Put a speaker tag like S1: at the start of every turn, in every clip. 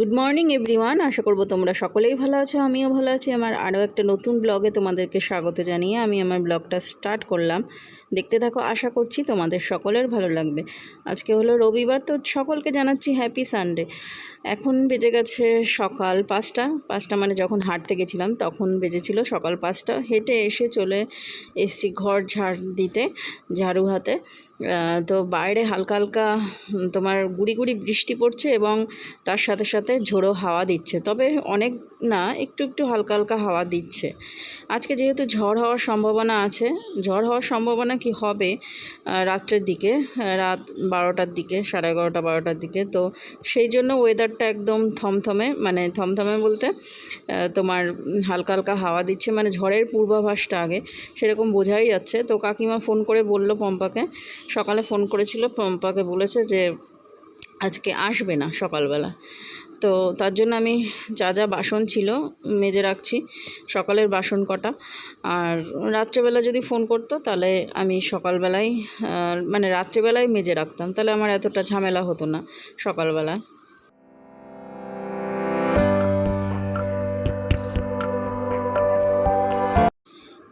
S1: Good morning everyone আশা করব তোমরা সকলেই ভালো আছো, আমিও ভালো আছি। আমার আরও একটা নতুন ব্লগে তোমাদেরকে স্বাগত জানিয়ে আমি আমার ব্লগটা স্টার্ট করলাম। দেখতে থাকো, আশা করছি তোমাদের সকলের ভালো লাগবে। আজকে হলো রবিবার, তো সকলকে জানাচ্ছি হ্যাপি সানডে এখন বেজে গেছে সকাল পাঁচটা। পাঁচটা মানে যখন হাঁটতে গেছিলাম, তখন বেজেছিল সকাল পাঁচটা। হেঁটে এসে চলে এসছি ঘর ঝাড় দিতে, ঝাড়ু হাতে। তো বাইরে হালকা হালকা তোমার গুড়ি গুড়ি বৃষ্টি পড়ছে এবং তার সাথে সাথে ঝোড়ো হাওয়া দিচ্ছে। তবে অনেক না, একটু একটু হালকা হালকা হাওয়া দিচ্ছে। আজকে যেহেতু ঝড় হওয়ার সম্ভাবনা আছে, ঝড় হওয়ার সম্ভাবনা কি হবে রাত্রের দিকে রাত বারোটার দিকে, সাড়ে এগারোটা বারোটার দিকে। তো সেই জন্য ওয়েদারটা একদম থমথমে মানে থমথমে বলতে তোমার হালকা হালকা হাওয়া দিচ্ছে। মানে ঝড়ের পূর্বাভাসটা আগে, সেরকম বোঝাই যাচ্ছে। তো কাকিমা ফোন করে বলল পম্পাকে সকালে ফোন করেছিল, পম্পাকে বলেছে যে আজকে আসবে না সকালবেলা। তো তার জন্য আমি যা যা বাসন ছিল মেজে রাখছি, সকালের বাসন কটা। আর রাত্রেবেলা যদি ফোন করতো, তাহলে আমি সকালবেলায় মানে রাত্রেবেলায় মেজে রাখতাম। তাহলে আমার এতটা ঝামেলা হতো না সকালবেলায়।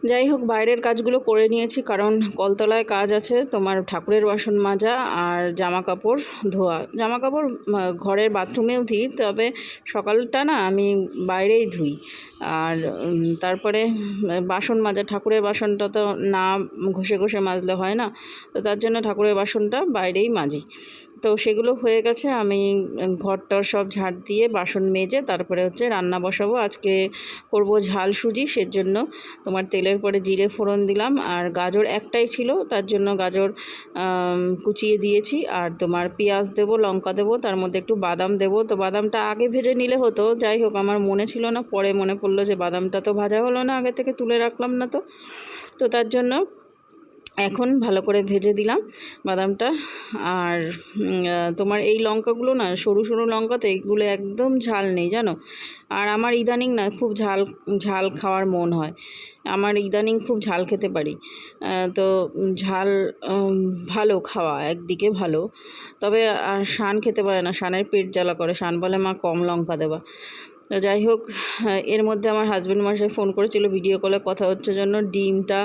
S1: যাই হোক, বাইরের কাজগুলো করে নিয়েছি, কারণ কলতলায় কাজ আছে, তোমার ঠাকুরের বাসন মাজা আর জামা কাপড় ধোয়া। জামা কাপড় ঘরের বাথরুমেও দিই তবে সকালটা না আমি বাইরেই ধুই। আর তারপরে বাসন মাজা, ঠাকুরের বাসনটা তো না ঘষে ঘষে মাজলে হয় না, তো তার জন্য ঠাকুরের বাসনটা বাইরেই মাজি। তো সেগুলো হয়ে গেছে। আমি ঘরটর সব ঝাড় দিয়ে বাসন মেজে তারপরে হচ্ছে রান্না বসাবো। আজকে করব ঝাল সুজি, সেজন্য তোমার তেলের পরে জিরে ফোড়ন দিলাম। আর গাজর একটাই ছিল, তার জন্য গাজর কুচিয়ে দিয়েছি। আর তোমার পেঁয়াজ দেবো, লঙ্কা দেবো, তার মধ্যে একটু বাদাম দেবো। তো বাদামটা আগে ভেজে নিলে হতো, যাই হোক আমার মনে ছিল না। পরে মনে পড়ল যে বাদামটা তো ভাজা হলো না, আগে থেকে তুলে রাখলাম না তো। তো তার জন্য এখন ভালো করে ভেজে দিলাম বাদামটা। আর তোমার এই লঙ্কাগুলো না, সরু সরু লঙ্কা তো এইগুলো একদম ঝাল নেই, জানো? আর আমার ইদানিং না খুব ঝাল ঝাল খাওয়ার মন হয়। আমার ইদানিং খুব ঝাল খেতে পারি। তো ঝাল ভালো খাওয়া, একদিকে ভালো। তবে আর শান খেতে পারে না, শানের পেট জ্বালা করে। শান বলে, মা, কম লঙ্কা দেবা। যাই হোক এর মধ্যে আমার হাজব্যান্ড মশাই ফোন করেছিল ভিডিও কলে কথা হচ্ছে জন্য ডিমটা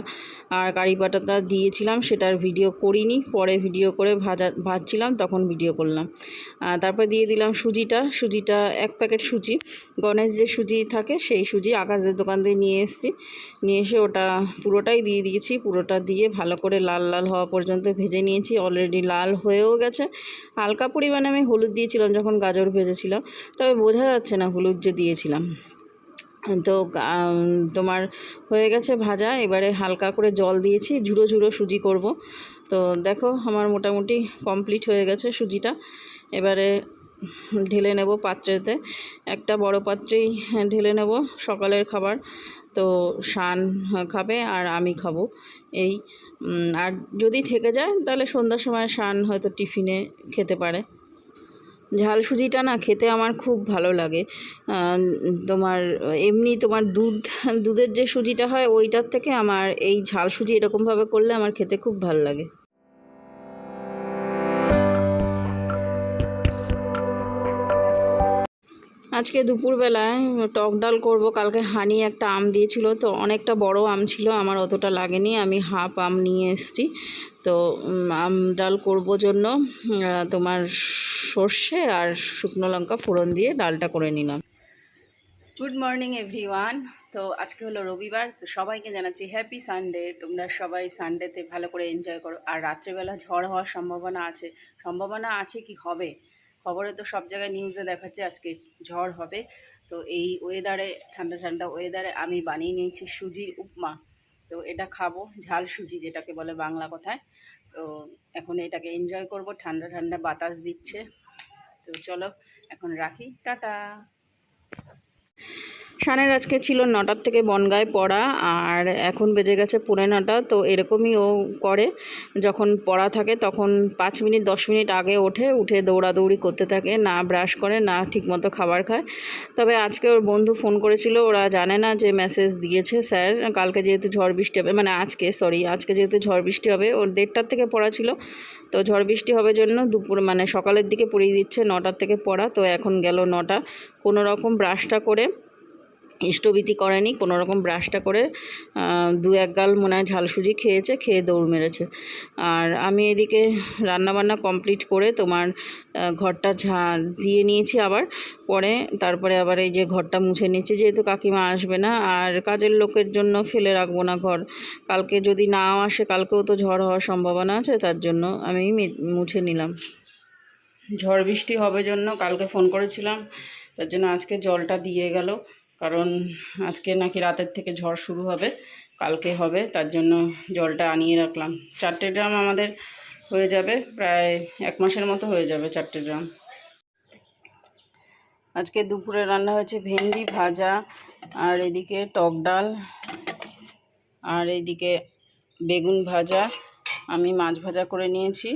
S1: আর কারি পাতাটা দিয়েছিলাম সেটার ভিডিও করিনি। পরে ভিডিও করে ভাজা, ভাজছিলাম, তখন ভিডিও করলাম। তারপর দিয়ে দিলাম সুজিটা। সুজিটা এক প্যাকেট সুজি। গণেশ যে সুজি থাকে, সেই সুজি আকাশের দোকান থেকে নিয়ে এসেছি। নিয়ে এসে ওটা পুরোটাই দিয়ে দিয়েছি। পুরোটা দিয়ে ভালো করে লাল লাল হওয়া পর্যন্ত ভেজে নিয়েছি। অলরেডি লাল হয়েও গেছে। হালকা পরিমাণে আমি হলুদ দিয়েছিলাম যখন গাজর ভেজেছিলাম। তবে বোঝা যাচ্ছে না হলুদ যে দিয়েছিলাম। তো তোমার হয়ে গেছে ভাজা, এবারে হালকা করে জল দিয়েছি, ঝুড়ো ঝুড়ো সুজি করব। তো দেখো, আমার মোটামুটি কমপ্লিট হয়ে গেছে সুজিটা। এবারে ঢেলে নেব পাত্রেতে। একটা বড় পাত্রেই ঢেলে নেব সকালের খাবার। তো শান খাবে আর আমি খাব এই। আর যদি থেকে যায়, তাহলে সন্ধ্যার সময় শান হয়তো টিফিনে খেতে পারে। ঝাল সুজিটা না খেতে আমার খুব ভালো লাগে। তোমার এমনি তোমার দুধ, দুধের যে সুজিটা হয়, ওইটার থেকে আমার এই ঝাল সুজি এরকমভাবে করলে আমার খেতে খুব ভালো লাগে। আজকে দুপুরবেলায় টক ডাল করব। কালকে হানি একটা আম দিয়েছিল, তো অনেকটা বড় আম ছিল, আমার অতটা লাগেনি, আমি হাফ আম নিয়ে এসেছি। তো আম ডাল করব জন্য তোমার সর্ষে আর শুকনো লঙ্কা ফোড়ন দিয়ে ডালটা করে নিলাম। গুড মর্নিং এভরিওয়ান তো আজকে হলো রবিবার, তো সবাইকে জানাচ্ছি হ্যাপি সানডে তোমরা সবাই সানডেতে ভালো করে এনজয় করো। আর রাত্রেবেলা ঝড় হওয়ার সম্ভাবনা আছে। সম্ভাবনা আছে কি হবে? খবরে তো সব জায়গায় নিউজে দেখাচ্ছে আজকে ঝড় হবে। তো এই ওয়েদারে ঠান্ডা ঠান্ডা ওয়েদারে আমি বানিয়ে নিয়েছি সুজির উপমা। তো এটা খাব, ঝাল সুজি যেটাকে বলে বাংলা কথায়। তো এখন এটাকে এনজয় করব, ঠান্ডা ঠান্ডা বাতাস দিচ্ছে। তো চলো, এখন রাখি, টাটা। শানের আজকে ছিল নটার থেকে বনগায় পড়া, আর এখন বেজে গেছে পৌনে নটা, তো এরকমই ও করে। যখন পড়া থাকে তখন পাঁচ মিনিট, দশ মিনিট আগে ওঠে, উঠে দৌড়াদৌড়ি করতে থাকে, না ব্রাশ করে, না ঠিকমতো খাবার খায়। তবে আজকে ওর বন্ধু ফোন করেছিল, ওরা জানে না যে মেসেজ দিয়েছে স্যার। কালকে যেহেতু ঝড় বৃষ্টি হবে মানে আজকে সরি আজকে যেহেতু ঝড় বৃষ্টি হবে, ওর দেড়টার থেকে পড়া ছিল। তো ঝড় বৃষ্টি হবে জন্য দুপুর মানে সকালের দিকে পড়িয়ে দিচ্ছে নটার থেকে পড়া, তো এখন গেল নটা। কোনো রকম ব্রাশটা করে ইষ্টবিতি করেনি কোনো রকম ব্রাশটা করে দু এক গাল মনে হয় ঝালসুজি খেয়েছে, খেয়ে দৌড় মেরেছে। আর আমি এদিকে রান্নাবান্না কমপ্লিট করে তোমার ঘরটা ঝাড় দিয়ে নিয়েছি আবার। পরে তারপরে আবার এই যে ঘরটা মুছে নিয়েছি, যেহেতু কাকিমা আসবে না, আর কাজের লোকের জন্য ফেলে রাখব না ঘর। কালকে যদি নাও আসে, কালকেও তো ঝড় হওয়ার সম্ভাবনা আছে, তার জন্য আমি মুছে নিলাম। ঝড় বৃষ্টি হবে জন্য কালকে ফোন করেছিলাম, তার জন্য আজকে জলটা দিয়ে গেল। কারণ আজকে নাকি রাতের থেকে ঝড় শুরু হবে, কালকে হবে, তার জন্য জলটা আনিয়ে রাখলাম। চারটে ড্রাম আমাদের হয়ে যাবে, প্রায় এক মাসের মতো হয়ে যাবে চারটে ড্রাম। আজকে দুপুরে রান্না হয়েছে ভেন্ডি ভাজা, আর এদিকে টক ডাল, আর এদিকে বেগুন ভাজা। আমি মাছ ভাজা করে নিয়েছি,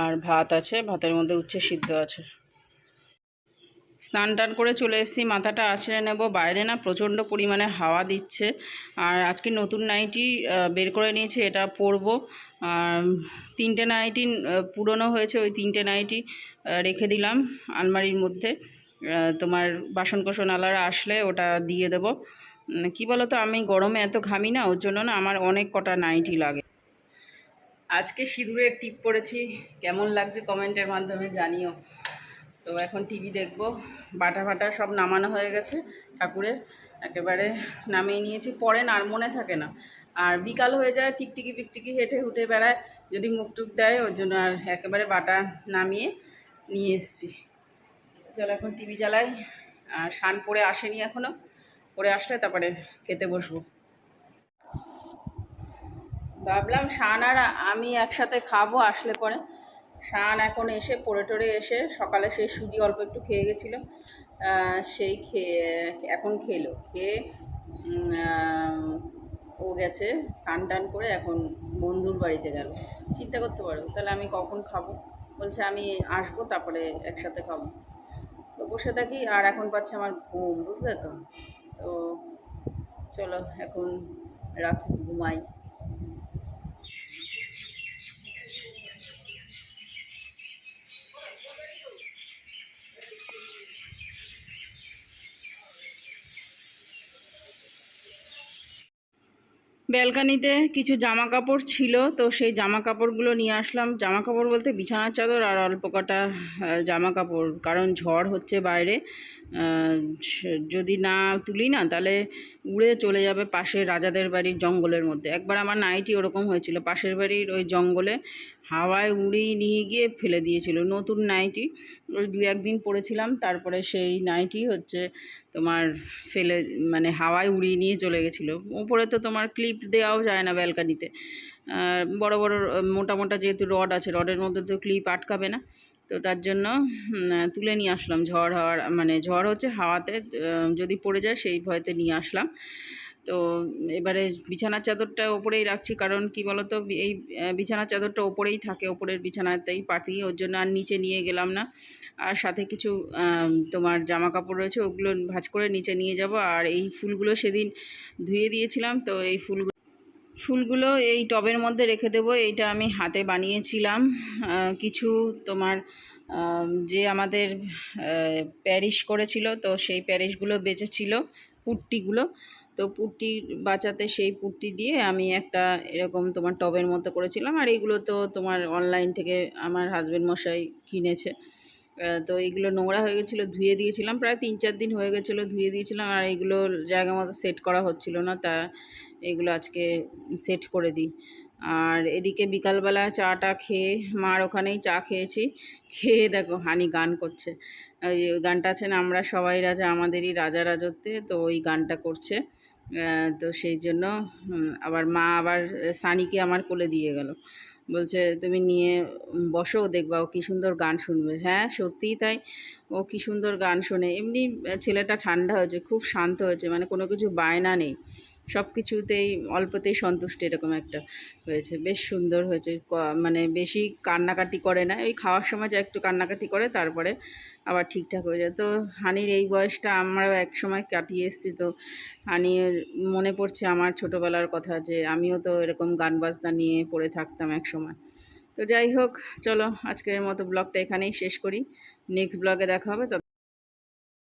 S1: আর ভাত আছে, ভাতের মধ্যে উচ্ছে সিদ্ধ আছে। স্নান টান করে চলে এসেছি, মাথাটা আছড়ে নেব। বাইরে না প্রচণ্ড পরিমাণে হাওয়া দিচ্ছে। আর আজকে নতুন নাইটি বের করে নিয়েছি, এটা পরবো। আর তিনটে নাইটি পুরনো হয়েছে, ওই তিনটে নাইটি রেখে দিলাম আলমারির মধ্যে। তোমার বাসন কোসন আলারা আসলে ওটা দিয়ে দেবো। কি বলো তো আমি গরমে এত ঘামি না, ওর জন্য না আমার অনেক কটা নাইটি লাগে। আজকে সিঁদুরের টিপ পড়েছি, কেমন লাগছে কমেন্টের মাধ্যমে জানিও। তো এখন টিভি দেখব। বাটা ফাটা সব নামানো হয়ে গেছে ঠাকুরের। একেবারে নামিয়ে নিয়েছি। পরে আর মনে থাকে না। আর বিকাল হয়ে যায়, টিকটিকি পিকটিকি হেঁটে হুটে বেড়ায়। যদি মুখ টুক দেয়, ওর জন্য আর একেবারে বাটা নামিয়ে নিয়ে এসছি। চলো এখন টিভি চালাই। আর শান পরে আসেনি এখনও পরে আসলে তারপরে খেতে বসবো। ভাবলাম শান আর আমি একসাথে খাব, আসলে পরে। শান এখন এসে পড়ে টরে এসে সকালে সেই সুজি অল্প একটু খেয়ে গেছিল সেই খেয়ে, এখন খেলো, খেয়ে ও গেছে স্নান টান করে এখন বন্ধুর বাড়িতে গেল। চিন্তা করতে পারো, তাহলে আমি কখন খাব? বলছে আমি আসব তারপরে একসাথে খাব। তো বসে থাকি আর এখন পাচ্ছে আমার ঘুম, বুঝলে তো? তো চলো এখন রাখি, ঘুমাই। ব্যালকানিতে কিছু জামা কাপড় ছিল, তো সেই জামা কাপড়গুলো নিয়ে আসলাম। জামা কাপড় বলতে বিছানার চাদর আর অল্প কটা জামা কাপড় কারণ ঝড় হচ্ছে বাইরে। যদি না তুলি না, তাহলে উড়ে চলে যাবে পাশের রাজাদের বাড়ির জঙ্গলের মধ্যে। একবার আমার নাইটি ওরকম হয়েছিল, পাশের বাড়ির ওই জঙ্গলে হাওয়ায় উড়িয়ে নিয়ে গিয়ে ফেলে দিয়েছিল নতুন নাইটি। ওই দু একদিন পরেছিলাম, তারপরে সেই নাইটি হচ্ছে তোমার ফেলে মানে হাওয়ায় উড়িয়ে নিয়ে চলে গেছিল। ওপরে তো তোমার ক্লিপ দেওয়াও যায় না ব্যালকানিতে বড়ো বড়, মোটা মোটা যেহেতু রড আছে রডের মধ্যে তো ক্লিপ আটকাবে না। তো তার জন্য তুলে নিয়ে আসলাম। ঝড় হওয়ার মানে ঝড় হচ্ছে হাওয়াতে যদি পড়ে যায় সেই ভয়তে নিয়ে আসলাম। তো এবারে বিছানার চাদরটা ওপরেই রাখছি, কারণ কি বলতো, এই বিছানার চাদরটা ওপরেই থাকে, ওপরের বিছানাতেই পাতি, ওর জন্য আর নিচে নিয়ে গেলাম না। আর সাথে কিছু তোমার জামা কাপড় রয়েছে, ওগুলো ভাঁজ করে নিচে নিয়ে যাব। আর এই ফুলগুলো সেদিন ধুয়ে দিয়েছিলাম, তো এই ফুলগুলো ফুলগুলো এই টবের মধ্যে রেখে দেবো। এইটা আমি হাতে বানিয়েছিলাম। কিছু তোমার যে আমাদের প্যারিস করেছিল, তো সেই প্যারিসগুলো বেঁচেছিল, পুট্টিগুলো। তো পুট্টি বাঁচাতে সেই পুট্টি দিয়ে আমি একটা এরকম তোমার টবের মতো করেছিলাম। আর এইগুলো তো তোমার অনলাইন থেকে আমার হাজব্যান্ড মশাই কিনেছে। তো এইগুলো নোংরা হয়ে গেছিল, ধুয়ে দিয়েছিলাম। প্রায় তিন চার দিন হয়ে গেছিল, ধুয়ে দিয়েছিলাম। আর এইগুলো জায়গা মতো সেট করা হচ্ছিল না, তা এগুলো আজকে সেট করে দিই। আর এদিকে বিকালবেলা চাটা খেয়ে, মার ওখানেই চা খেয়েছি। খেয়ে দেখো হানি গান করছে। ওই গানটা আছে না, আমরা সবাই রাজা, আমাদেরই রাজা রাজত্বে, তো ওই গানটা করছে। তো সেই জন্য আবার মা আবার সানিকে আমার কোলে দিয়ে গেল। বলছে, তুমি নিয়ে বসো, দেখবা ও কী সুন্দর গান শুনবে। হ্যাঁ সত্যিই তাই। ও কী সুন্দর গান শোনে। এমনি ছেলেটা ঠান্ডা হয়েছে, খুব শান্ত হয়েছে মানে কোনো কিছু বায়না নেই। সব কিছুতেই অল্পতেই সন্তুষ্ট এরকম একটা হয়েছে। বেশ সুন্দর হয়েছে। মানে বেশি কান্নাকাটি করে না। ওই খাওয়ার সময় যা একটু কান্নাকাটি করে, তারপরে আবার ঠিকঠাক হয়ে যায়। তো হানির এই বয়সটা আমরাও এক সময় কাটিয়ে এসেছি। তো হানির মনে পড়ছে আমার ছোটোবেলার কথা যে আমিও তো এরকম গান বাজনা নিয়ে পড়ে থাকতাম এক সময়। তো যাই হোক, চলো আজকের মতো ব্লগটা এখানেই শেষ করি। নেক্সট ব্লগে দেখা হবে।